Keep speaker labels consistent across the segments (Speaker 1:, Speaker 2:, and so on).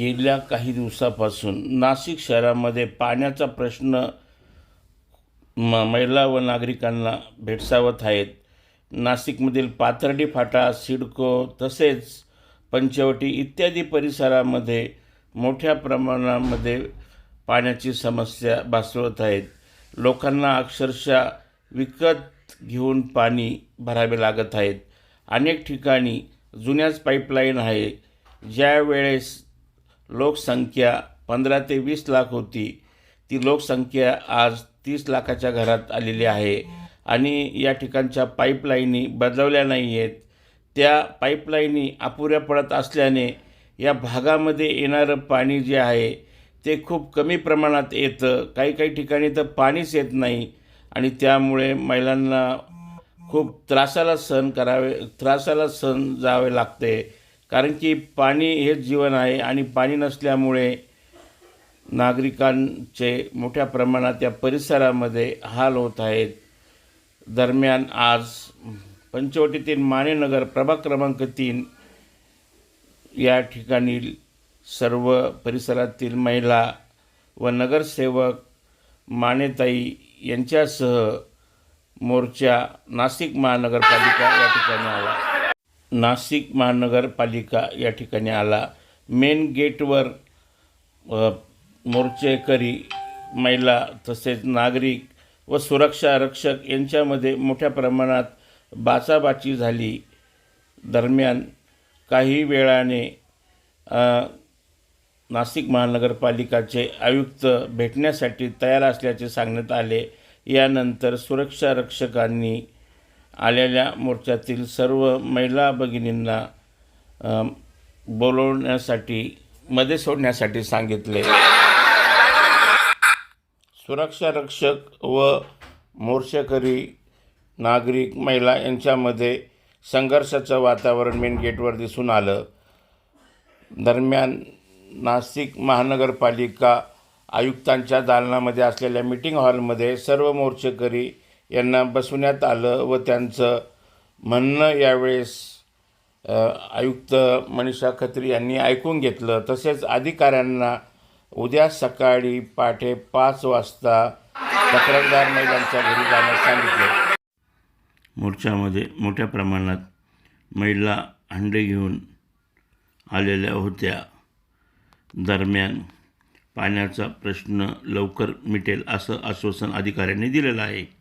Speaker 1: गेल्या काही दिवसापासून नाशिक शहरामध्ये पाण्याचा प्रश्न म महिला व नागरिकांना भेडसावत आहेत. नाशिकमधील पाथर्डी फाटा सिडको तसेच पंचवटी इत्यादी परिसरामध्ये मोठ्या प्रमाणामध्ये पाण्याची समस्या भासवत आहेत. लोकांना अक्षरशः विकत घेऊन पाणी भरावे लागत आहेत. अनेक ठिकाणी जुन्याच पाईपलाईन आहे. ज्या वेळेस लोकसंख्या पंधरा ते वीस लाख होती. ती लोकसंख्या आज तीस लाखाच्या घरात आलेली आहे आणि या ठिकाणच्या पाईपलाईनी बदलवल्या नाही आहेत त्या पाईपलाईनी अपुऱ्या पडत असल्याने या भागामध्ये येणारं पाणी जे आहे ते खूप कमी प्रमाणात येतं. काही काही ठिकाणी तर पाणीच येत नाही आणि त्यामुळे महिलांना खूप त्रासाला सहन करावे त्रासाला सहन जावे लागते. कारण की पाणी हेच जीवन आहे आणि पाणी नसल्यामुळे नागरिकांचे मोठ्या प्रमाणात या परिसरामध्ये हाल होत आहेत. दरम्यान आज पंचवटीतील मानेनगर प्रभाग क्रमांक तीन या ठिकाणी सर्व परिसरातील महिला व नगरसेवक मानेताई यांच्यासह मोर्चा नाशिक महानगरपालिका या ठिकाणी आला. नाशिक महानगरपालिका या ठिकाणी आला. मेन गेटवर मोर्चेकरी महिला तसेच नागरिक व सुरक्षा रक्षक यांच्यामध्ये मोठ्या प्रमाणात बाचाबाची झाली. दरम्यान काही वेळाने नाशिक महानगरपालिकाचे आयुक्त भेटण्यासाठी तयार असल्याचे सांगण्यात आले. यानंतर सुरक्षा रक्षकांनी आलेल्या मोर्चातील सर्व महिला भगिनींना बोलवण्यासाठी मध्ये सोडण्यासाठी सांगितले. सुरक्षा रक्षक व मोर्चेकरी नागरिक महिला यांच्यामध्ये संघर्षाचं वातावरण मेन गेटवर दिसून आलं. दरम्यान नाशिक महानगरपालिका आयुक्तांच्या दालनामध्ये असलेल्या मिटिंग हॉलमध्ये सर्व मोर्चेकरी यांना बसवण्यात आलं व त्यांचं म्हणणं यावेळेस आयुक्त मनीषा खत्री यांनी ऐकून घेतलं. तसेच अधिकाऱ्यांना उद्या सकाळी पहाटे पाच वाजता तक्रारदार महिलांच्या घरी जाण्यास सांगितले. मोर्चामध्ये मोठ्या प्रमाणात महिला हंडे घेऊन आलेल्या होत्या. दरम्यान पाण्याचा प्रश्न लवकर मिटेल असं आश्वासन अधिकाऱ्यांनी दिलेलं आहे.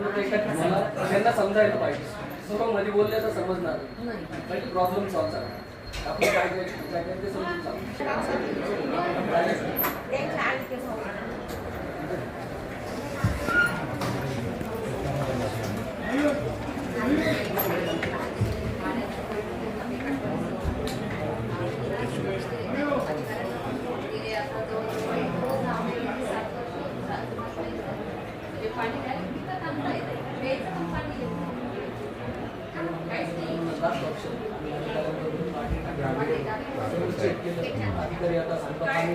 Speaker 2: त्यांना समजायला पाहिजे सर्वमध्ये बोलले तर समजणार नाही प्रॉब्लेम सॉल्व झाला आपण काय काय काय काय ते समजून सांगू
Speaker 3: त्यांच्या आईचे भाऊ.
Speaker 2: लास्ट ऑप्शन चेक केलं अधिकारी आता सांगतात पाणी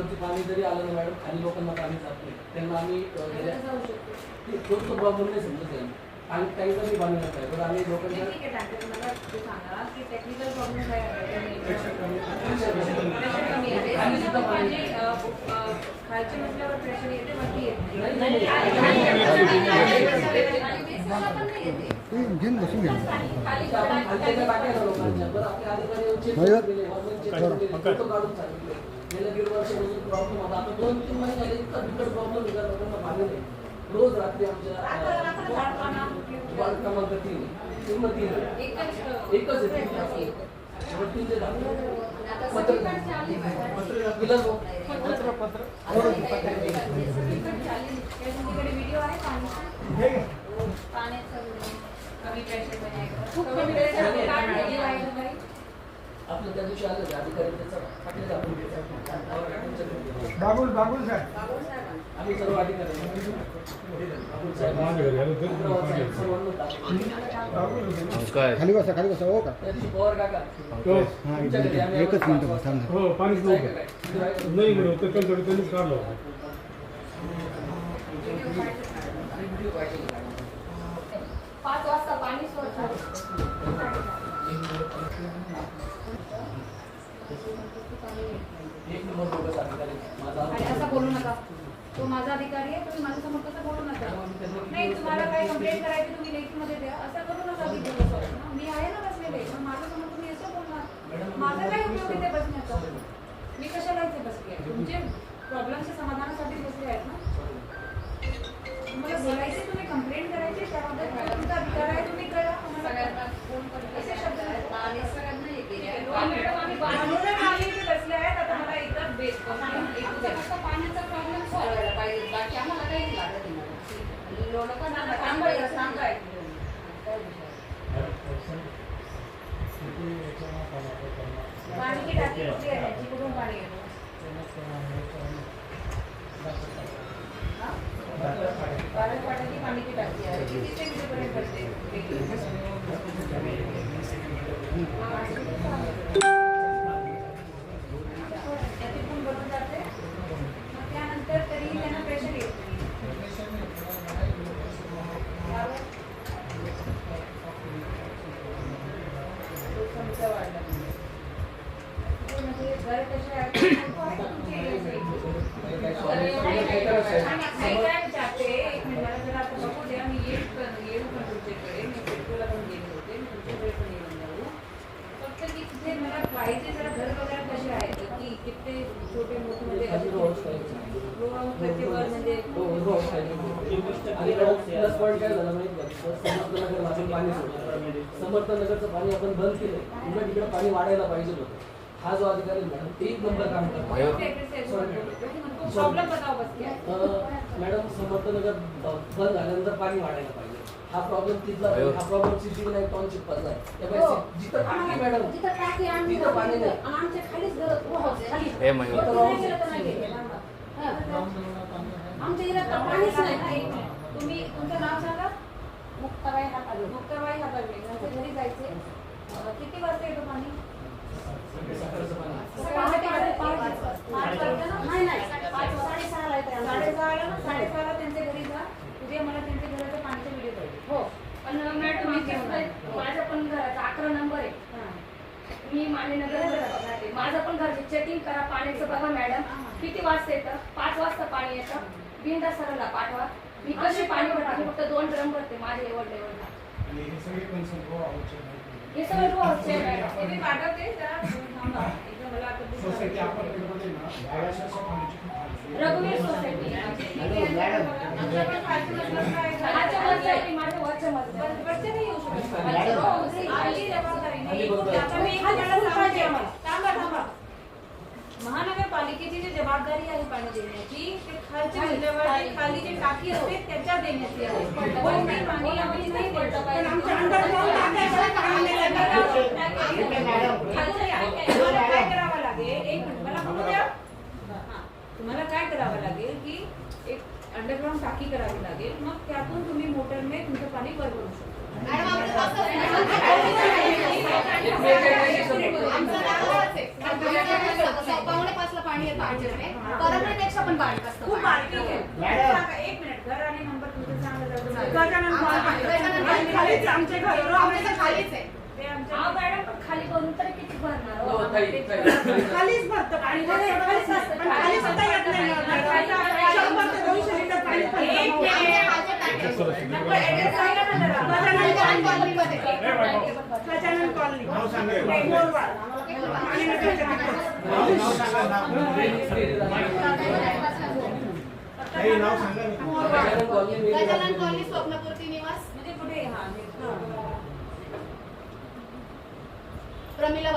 Speaker 2: टाकीवरती पाणी जरी आलं ना मॅडम खाली लोकांना पाणी जात नाही त्यांना आम्ही तोच तो प्रॉब्लेम नाही समजत आहे आणि काही जरी पाणी नसतं आहे तर आम्ही लोकांना
Speaker 4: खालची म्हटल्यावर प्रेशर येते वरती येत
Speaker 2: नाही, नाही, आता आपण खालच्या टाक्या ना लोकांच्या बरं आपले अधिकारी येऊन check करून गेले, वरनं check करून गेले, photo काढून सांगितले गेल्या दीड वर्षापासून प्रॉब्लेम होता आता दोन तीन महिने झाले इतका बिकट प्रॉब्लेम होता लोकांना पाणी नाही रोज रात्री आमच्या अं, वार्ड क्रमांक तीन तीन मग तीन एकच आहे मग तीन ते दहा. पत्र पत्र दिलं हो. पत्र पत्र
Speaker 4: व्हिडिओ आहे पाण्याचा पाण्याचा कमी प्रेशर खूप कमी प्रेशर
Speaker 2: आपलं त्या दिवशी आलं ते अधिकारी त्याचा पाटील आपण
Speaker 5: बाबुल बाबुल साहेब.
Speaker 2: आम्ही सर्व अधिकारी साहेब, साहेब, सर्वांना
Speaker 6: खाली बसा खाली बसा. हो का?
Speaker 2: त्या दिवशी पवार काका.
Speaker 6: हा. एक
Speaker 2: तुमच्या घरी
Speaker 6: मिनिट
Speaker 2: आम्ही
Speaker 6: एकच मिनिट थांब.
Speaker 7: हो पाणीच नव्हतं.
Speaker 2: काय?
Speaker 7: नाही ते त्यांनीच काढलं होतं.
Speaker 4: पाच वाजता आणि असं बोलू नका. तो माझा अधिकारी आहे तुम्ही माझ्यासमोर कसं बोलू नका. नाही तुम्हाला काही कंप्लेंट करायची तुम्ही लेखीमध्ये द्या. असं करू नका की मी आहे ना बसलेले पण माझ्यासमोर तुम्ही असं बोलणार माझा काय उपयोग इथे बसण्याचा? मी कशाला इथे बसली आहे? तुमचे प्रॉब्लेमच्या समाधानासाठी बसले आहेत ना? मला बोलायचे तुम्ही कंप्लेंट करायची त्याबद्दल तुमचा अधिकार आहे तुम्ही आहेत आता मला एकच बेस पाण्याचा प्रॉब्लेम सॉल्व्ह व्हायला पाहिजे बाकी आम्हाला काही नाही लागत सांगा सांगा पाणी टाकी कुठे आहे कुठून पाणी येतं बारा पाण्याची पाणी की टाकी आहे किती ते कितीपर्यंत पडते त्याची पण भरून जाते मग त्यानंतर तरी त्यांना प्रेशर येत नाही त्यावर लोकसंख्या वाढल्या. ते म्हणजे घर कसे आहेत तुमचे नाही काय विचारते एक मिनिट मला जरा आता बघू द्या मी येईल पण येऊ पण तुमच्याकडे मी पेट्रोलला पण गेले होते मी तुमच्याकडे पण येऊन जाऊ फक्त की तिथे मला पाहिजे जरा घर वगैरे कसे आहेत की किती छोटे मोठे मध्ये
Speaker 2: खाली row house पाहिजे.
Speaker 4: row house प्रत्येक वर म्हणजे
Speaker 2: हो, row house पाहिजे. आणि प्लस पॉईंट काय झालं माहिती का समर्थनगर आपण पाणी सोडलं समर्थनगरचं पाणी आपण बंद केलं पुन्हा तिकडे पाणी वाढायला पाहिजे होतं हा जो अधिकारी मॅडम ते एक नंबर काम करतो मॅडम समर्थनगर ब- बंद झाल्यानंतर पाणी वाढायला पाहिजे हा प्रॉब्लेम तिथला हा प्रॉब्लेम सिटी सिद्धिविनायक टाउनशिप मधला आहे जिथं टाकी मॅडम
Speaker 4: जिथं
Speaker 2: तिथं पाणी नाही.
Speaker 4: आमच्या खालीच घर आमच्या इथं पाणीच नाही तुम्ही तुमचं नाव सांगा मुक्ताबाई हातावे मुक्ताबाई हातावे यांच्या घरी जायचे. किती वाजता येतो पाणी? नाही नाही. साडेसहाला येते आमच्या. साडेसहाला ना साडेसहाला त्यांच्या घरी जा. उद्या मला त्यांच्या घराचं पाणीचा व्हिडिओ पाहिजे. हो.
Speaker 8: पण मॅडम माझा पण घराचा अकरा नंबर आहे. मी मानेनगर राहते माझं पण घर चेकिंग करा पाण्याचं बघा मॅडम. किती वाजता येतं? पाच वाजता पाणी येतं. बिंदा सरला पाठवा. मी कशी पाणी भरते? फक्त दोन ड्रम भरते माझ्या एवढ लेवलला हे सगळं रोज आहे मॅडम.
Speaker 4: ते मी पाठवते जरा थांबा. मला आता दुसरं-
Speaker 8: रघुवीर सोसायटी
Speaker 4: आमच्या पण खालच्या मजल्यावर काय झालं?
Speaker 8: खालच्या मजल्या आहे, माझ्या वरच्या मजल्या
Speaker 4: वर- वरचे नाही येऊ शकत. हो,
Speaker 8: हो,
Speaker 4: जबाबदारी नाही. आता मी सांगते आम्हाला. जबाबदारी आहे पाणी देण्याची ते मजल्यावर जी खाली जी टाकी असते त्याच्या देण्याची आहे वरती पाणी आम्ही नाही देत. पण आमच्या अंडरग्राऊंड टाक्याचं काम नाही तुम्हाला काय करावं लागेल एक मिनिट मला बघू द्या हाँ. तुम्हाला काय करावं लागेल की एक अंडरग्राऊंड टाकी करावी लागेल मग त्यातून तुम्ही मोटरने तुमचं पाणी वर करू शकता
Speaker 3: पावणे पाचला पाणी येतं आमच्याकडे परमनंटपेक्षा पण बारीक असतं
Speaker 4: खूप. बारीक आहे. एक मिनिट. घर आणि नंबर तुमचं. खालीच आमच्या घरावर
Speaker 3: आमच्या खालीच आहे.
Speaker 8: हा खाली करून तरी किती भरणार
Speaker 2: हो,
Speaker 8: हो?
Speaker 3: खालीच भरतं पाणी. खालीच असतं. पण खाली सुद्धा येत नाही गजानन
Speaker 4: कॉलनी
Speaker 3: स्वप्नपूर्ती निवास
Speaker 4: म्हणजे कुठे हा
Speaker 3: प्रमिला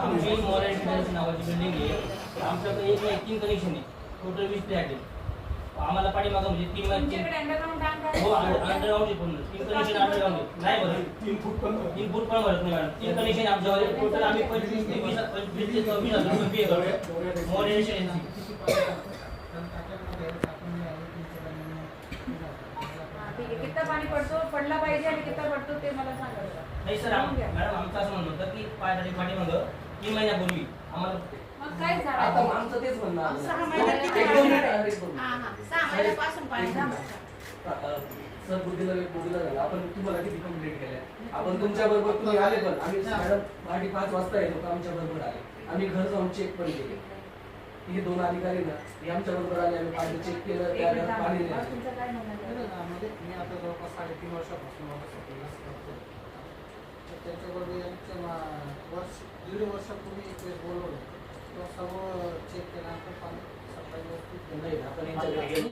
Speaker 9: आमची नावाची बिल्डिंग आहे आमच्याकडे एक कनेक्शन आहे. टोटल वीस फ्लॅट आहे
Speaker 5: आम्हाला पाठीमागं म्हणजे तीन
Speaker 4: तुमच्याकडे अंडरग्राऊंड
Speaker 5: हो अंडरग्राऊंड पूर्ण. तीन कनेक्शन अंडरग्राऊंड नाही बरं
Speaker 7: तीन फूट पण
Speaker 5: तीन फूट पण भरत नाही मॅडम. तीन कनेक्शन आमच्यामध्ये टोटल आम्ही पंचवीस ते वीस पंचवीस ते सव्वीस हजार रुपये पे करतो मोडेशन
Speaker 4: ठीक आहे. किती पाणी पडतो? पडला पाहिजे आणि किती पडतो ते मला सांगा.
Speaker 5: नाही सर मॅडम आमचं असं म्हणणं होतं की पायासाठी पाठीमागं तीन महिन्यापूर्वी आम्हाला
Speaker 4: मग काय
Speaker 2: आता
Speaker 4: झालं
Speaker 2: आमचं तेच म्हणणं आहे.
Speaker 3: सहा महिन्यात किती
Speaker 2: एक
Speaker 3: पाणी
Speaker 2: दोन
Speaker 3: आहे?
Speaker 2: मिनिटं, एक दोन मिनिटं.
Speaker 3: हा. सहा महिन्यापासून पाणी थांबतं.
Speaker 2: अ, सर बुद्धीला झाला. आपण तुम्हाला किती कंप्लीट केल्या? आपण तुमच्या बरोबर तुम्ही आले पण. आम्ही मॅडम पहाटे पाच वाजता येतो. आमच्या बरोबर आले. आम्ही घर जाऊन चेक पण केले. हे दोन अधिकारी ना हे आमच्या बरोबर आले. आम्ही पाणी चेक केलं. त्या घरात. पाणी नाही
Speaker 4: तुमचं काय म्हणणं आहे?
Speaker 6: मध्ये मी आता जवळपास साडेतीन वर्षापासून मला सप्लायला करतो तर त्याच्याबरोबर यांच्या मा- वर्ष दीड वर्षापूर्वी एक वेळेस बोलवलं तेव्हा सर्व चेक केल्यानंतर पाणी सप्लाय व्यवस्थित
Speaker 2: नाही आपण